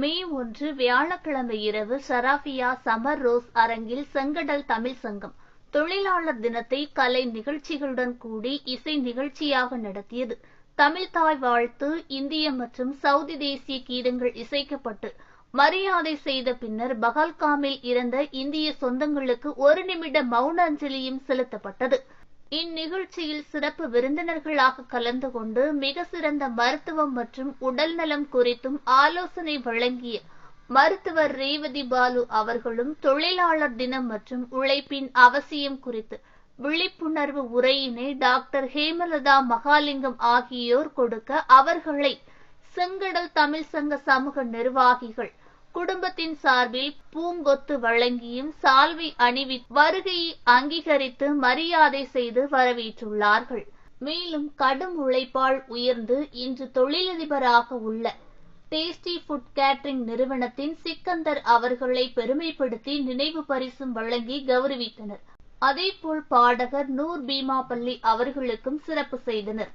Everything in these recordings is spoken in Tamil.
மே ஒன்று வியாழக்கிழமை இரவு சராஃபியா சமர் ரோஸ் அரங்கில் செங்கடல் தமிழ் சங்கம் தொழிலாளர் தினத்தை கலை நிகழ்ச்சிகளுடன் கூடி இசை நிகழ்ச்சியாக நடத்தியது. தமிழ் தாய் வாழ்த்து இந்திய மற்றும் சவுதி தேசிய கீதங்கள் இசைக்கப்பட்டு மரியாதை செய்த பின்னர் பகல்காமில் இறந்த இந்திய சொந்தங்களுக்கு ஒரு நிமிட மௌன அஞ்சலியும் செலுத்தப்பட்டது. இந்நிகழ்ச்சியில் சிறப்பு விருந்தினர்களாக கலந்து கொண்டு மிக சிறந்த மருத்துவம் மற்றும் உடல் நலம் குறித்தும் ஆலோசனை வழங்கிய மருத்துவர் ரேவதி பாலு அவர்களும் தொழிலாளர் தினம் மற்றும் உழைப்பின் அவசியம் குறித்து விழிப்புணர்வு உரையினை டாக்டர் ஹேமலதா மகாலிங்கம் ஆகியோர் கொடுக்க அவர்களை செங்கடல் தமிழ் சங்க சமூக நிர்வாகிகள் குடும்பத்தின் சார்பில் பூங்கொத்து வழங்கியும் சால்வை அணிவி வருகையை அங்கீகரித்து மரியாதை செய்து வரவேற்றுள்ளார்கள். மேலும் கடும் உழைப்பால் உயர்ந்து இன்று தொழிலதிபராக உள்ள டேஸ்டி ஃபுட் கேட்டரிங் நிறுவனத்தின் சிக்கந்தர் அவர்களை பெருமைப்படுத்தி நினைவு பரிசும் வழங்கி கௌரவித்தனர். அதேபோல் பாடகர் நூர் பீமாபள்ளி அவர்களுக்கும் சிறப்பு செய்தனர்.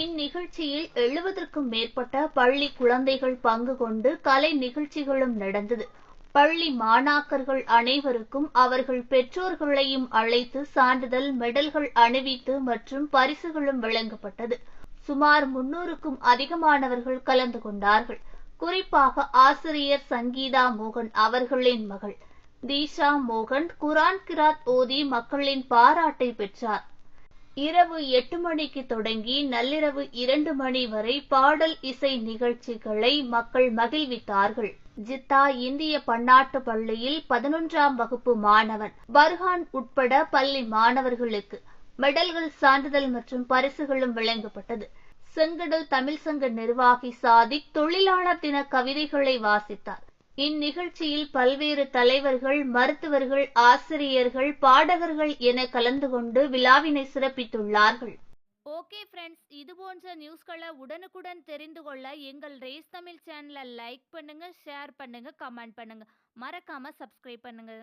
இந்நிகழ்ச்சியில் எழுபதற்கும் மேற்பட்ட பள்ளி குழந்தைகள் பங்கு கொண்டு கலை நிகழ்ச்சிகளும் நடந்தது. பள்ளி மாணாக்கர்கள் அனைவருக்கும் அவர்கள் பெற்றோர்களையும் அழைத்து சான்றிதழ் மெடல்கள் அணிவித்து மற்றும் பரிசுகளும் வழங்கப்பட்டது. சுமார் முன்னூறுக்கும் அதிகமானவர்கள் கலந்து கொண்டார்கள். குறிப்பாக ஆசிரியர் சங்கீதா மோகன் அவர்களின் மகள். தீஷா மோகன் குரான் கிராத் ஓதி மக்களின் பாராட்டை பெற்றார். இரவு எட்டு மணிக்கு தொடங்கி நள்ளிரவு இரண்டு மணி வரை பாடல் இசை நிகழ்ச்சிகளை மக்கள் மகிழ்வித்தார்கள். ஜித்தா இந்திய பன்னாட்டு பள்ளியில் பதினொன்றாம் வகுப்பு மாணவன் பர்ஹான் உட்பட பள்ளி மாணவர்களுக்கு மெடல்கள் சான்றிதழ் மற்றும் பரிசுகளும் வழங்கப்பட்டது. செங்கடல் தமிழ் சங்க நிர்வாகி சாதிக் தொழிலாளர் தின கவிதைகளை வாசித்தார். இந்நிகழ்ச்சியில் பல்வேறு தலைவர்கள் மருத்துவர்கள் ஆசிரியர்கள் பாடகர்கள் என கலந்து கொண்டு விழாவினை சிறப்பித்துள்ளார்கள். ஓகே ஃப்ரெண்ட்ஸ் இது போன்ற நியூஸ்களை உடனுக்குடன் தெரிந்து கொள்ள எங்கள் ரேஸ் தமிழ் சேனலை லைக் பண்ணுங்க ஷேர் பண்ணுங்க கமெண்ட் பண்ணுங்க. மறக்காம சப்ஸ்கிரைப் பண்ணுங்க.